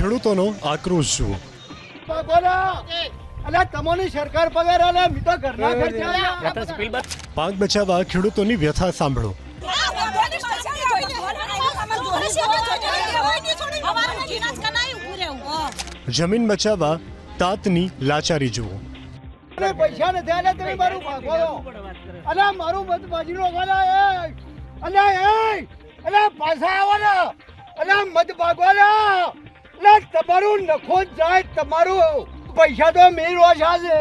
ખેડૂતોનો આક્રોશ જુઓ. અલા તમોની સરકાર પગાર આલે મી તો પાક બચાવવા ખેડૂતોની વ્યથા સાંભળો. જમીન બચાવવા તાતની લાચારી જુઓ. પૈસા નથી આલે તમે મારું ભાગો અલા મારું મત બાજરીનો ગાલા એ અલા એ અલા પાછા આવો ને. અલા મત ભાગો ને અલા તમારું નખો જાય, તમારું પૈસા તો મેં રોજ છે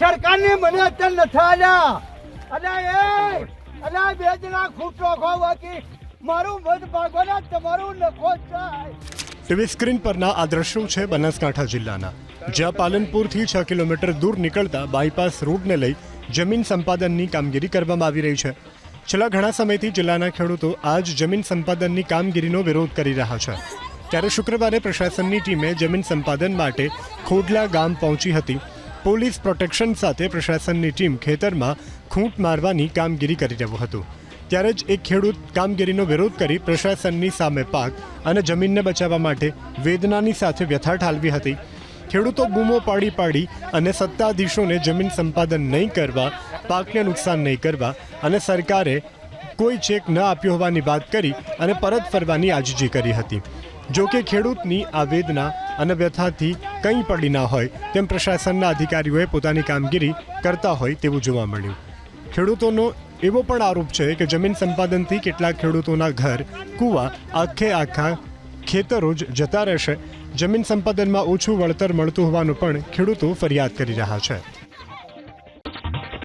સરકારને મને અત્યારે નથી આલ્યા. અલા એ, અલા બે જણા ખૂટ રોખો બાકી મારું મત ભાગો ને, તમારું નખો જાય. ટીવી સ્ક્રીન પરના આ દ્રશ્યો છે બનાસકાંઠા જિલ્લાના? જ્યાં પાલનપુરથી છ કિલોમીટર દૂર નીકળતા બાયપાસ રૂટને લઈ જમીન સંપાદનની કામગીરી કરવામાં આવી રહી છે. છેલ્લા ઘણા સમયથી જિલ્લાના ખેડૂતો આ જ જમીન સંપાદનની કામગીરીનો વિરોધ કરી રહ્યા છે. ત્યારે શુક્રવારે પ્રશાસનની ટીમે જમીન સંપાદન માટે ખોડલા ગામ પહોંચી હતી. પોલીસ પ્રોટેક્શન સાથે પ્રશાસનની ટીમ ખેતરમાં ખૂંટ મારવાની કામગીરી કરી રહ્યું હતું. ત્યારે જ એક ખેડૂત કામગીરીનો વિરોધ કરી પ્રશાસનની સામે પાક અને જમીનને બચાવવા માટે વેદનાની સાથે વ્યથા ઠાલવી હતી. ખેડૂતો બૂમો પાડી પાડી અને સત્તાધીશોને જમીન સંપાદન નહીં કરવા, પાકને નુકસાન નહીં કરવા અને સરકારે કોઈ ચેક ન આપ્યો હોવાની વાત કરી અને પરત ફરવાની આજીજી કરી હતી. જો કે ખેડૂતની આ વેદના અને વ્યથાથી કંઈ પડી ના હોય તેમ પ્રશાસનના અધિકારીઓએ પોતાની કામગીરી કરતા હોય તેવું જોવા મળ્યું. ખેડૂતોનો એવો પણ આરોપ છે કે જમીન સંપાદનથી કેટલાક ખેડૂતોના ઘર, કૂવા આખે આખા ખેતરો જ જતા રહેશે. જમીન સંપાદનમાં ઓછું વળતર મળતું હોવાનું પણ ખેડૂતો ફરિયાદ કરી રહ્યા છે.